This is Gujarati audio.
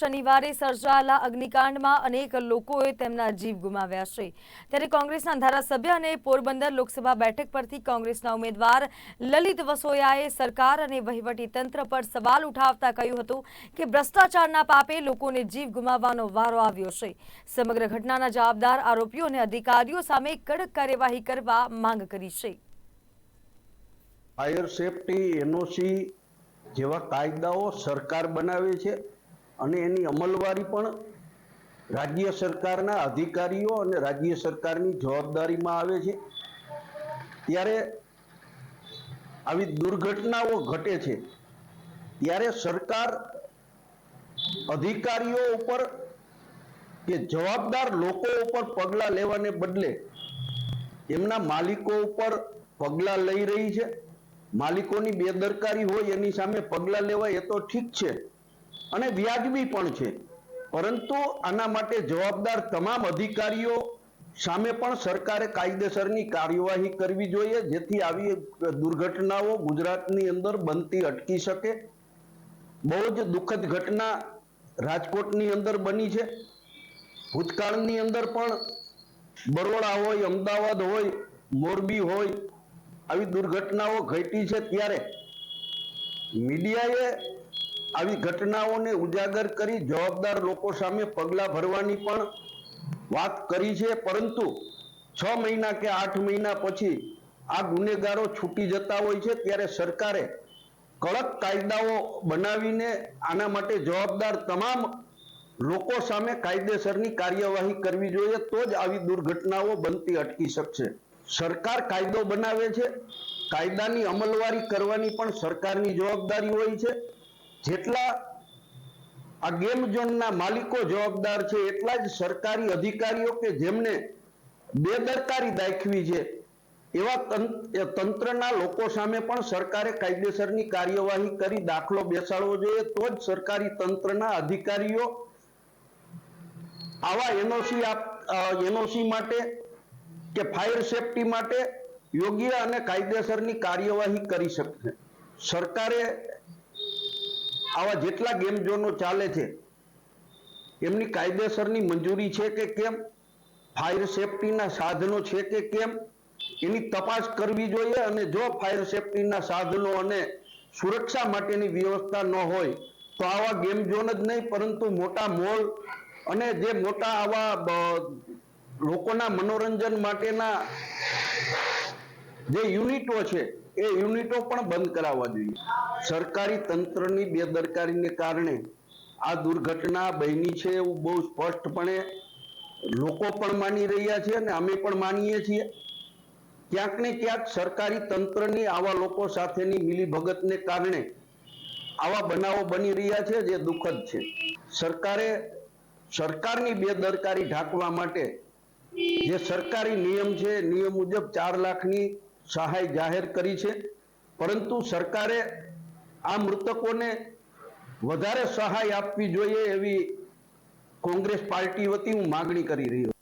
શનિવારે સર્જાયેલા અગ્નિકાંડમાં અનેક લોકોએ તેમના જીવ ગુમાવ્યા છે. ત્યારે કોંગ્રેસના ધારાસભ્ય અને પોરબંદર લોકસભા બેઠક પરથી કોંગ્રેસના ઉમેદવાર લલિત વસોયાએ સરકાર અને વહીવટીતંત્ર પર સવાલ ઉઠાવતા કહ્યું હતું કે ભ્રષ્ટાચારના પાપે લોકોને જીવ ગુમાવવાનો વારો આવ્યો છે. સમગ્ર ઘટનાના જવાબદાર આરોપીઓ અને અધિકારીઓ સામે કડક કાર્યવાહી કરવા માંગ કરી છે. ફાયર સેફટી એનઓસી જેવા કાયદાઓ સરકાર બનાવે છે. અને એની અમલવારી પણ રાજ્ય સરકારના અધિકારીઓ અને રાજ્ય સરકારની જવાબદારીમાં આવે છે. ત્યારે આવી દુર્ઘટનાઓ ઘટે છે, ત્યારે સરકાર અધિકારીઓ ઉપર કે જવાબદાર લોકો ઉપર પગલાં લેવાને બદલે એમના માલિકો ઉપર પગલાં લઈ રહી છે. માલિકોની બેદરકારી હોય એની સામે પગલાં લેવાય એ તો ઠીક છે. અને વ્યાજબી પણ છે. પરંતુ આના માટે જવાબદાર તમામ અધિકારીઓ સામે પણ સરકારે કાયદેસરની કાર્યવાહી કરવી જોઈએ, જેથી આવી દુર્ઘટનાઓ ગુજરાતની અંદર બનતી અટકી શકે. બહુ જ દુઃખદ ઘટના રાજકોટની અંદર બની છે. ભૂતકાળની અંદર પણ બરોડા હોય, અમદાવાદ હોય, મોરબી હોય, આવી દુર્ઘટનાઓ ઘટી છે ત્યારે મીડિયાએ આવી ઘટનાઓને ઉજાગર કરી જવાબદાર લોકો સામે પગલાં ભરવાની પણ વાત કરી છે, પરંતુ છ મહિના કે આઠ મહિના પછી આ ગુનેગારો છૂટી જતા હોય છે, ત્યારે સરકારે કડક કાયદાઓ બનાવીને આના માટે જવાબદાર તમામ લોકો સામે કાયદેસરની કાર્યવાહી કરવી જોઈએ, તો જ આવી દુર્ઘટનાઓ બનતી અટકી શકશે. સરકાર કાયદો બનાવે છે, કાયદાની અમલવારી કરવાની પણ સરકારની જવાબદારી હોય છે. જેટલા આ ગેમ ઝોનના માલિકો જવાબદાર છે, એટલા જ સરકારી અધિકારીઓ કે જેમને બેદરકારી દાખવી છે, એવા તંત્રના લોકો સામે પણ સરકારે કાયદેસરની કાર્યવાહી કરી દાખલો બેસાડવો જોઈએ, તો જ સરકારી તંત્રના અધિકારીઓ આવા એનઓસી એનઓસી માટે કે ફાયર સેફટી માટે યોગ્ય અને કાયદેસરની કાર્યવાહી કરી શકશે. સરકારે આવા જેટલા ગેમ ઝોનો ચાલે છે, એમની કાયદેસરની મંજૂરી છે કે કેમ? ફાયર સેફટીના સાધનો છે કે કેમ? એની તપાસ કરવી જોઈએ અને જો ફાયર સેફટીના સાધનો અને સુરક્ષા માટેની વ્યવસ્થા ન હોય, તો આવા ગેમ ઝોન જ નહીં, પરંતુ મોટા મોલ અને જે મોટા આવા લોકોના મનોરંજન માટેના જે યુનિટો છે એ યુનિટો પણ બંધ કરાવવા જોઈએ. સરકારી તંત્રની બેદરકારીને કારણે આ દુર્ઘટના બની છે એવું બહુ સ્પષ્ટપણે લોકો પણ માની રહ્યા છે અને અમે પણ માનીએ છીએ. ક્યાંક ને ક્યાંક સરકારી તંત્રની આવા લોકો સાથેની મિલીભગતને કારણે આવા બનાવો બની રહ્યા છે જે દુઃખદ છે. સરકારે સરકારની બેદરકારી ઢાંકવા માટે જે સરકારી નિયમ છે, નિયમ મુજબ ચાર લાખની સહાય જાહેર કરી છે. પરંતુ સરકારે આ મૃતકોને વધારે સહાય આપવી જોઈએ એવી કોંગ્રેસ પાર્ટી વતી હું માગણી કરી રહ્યો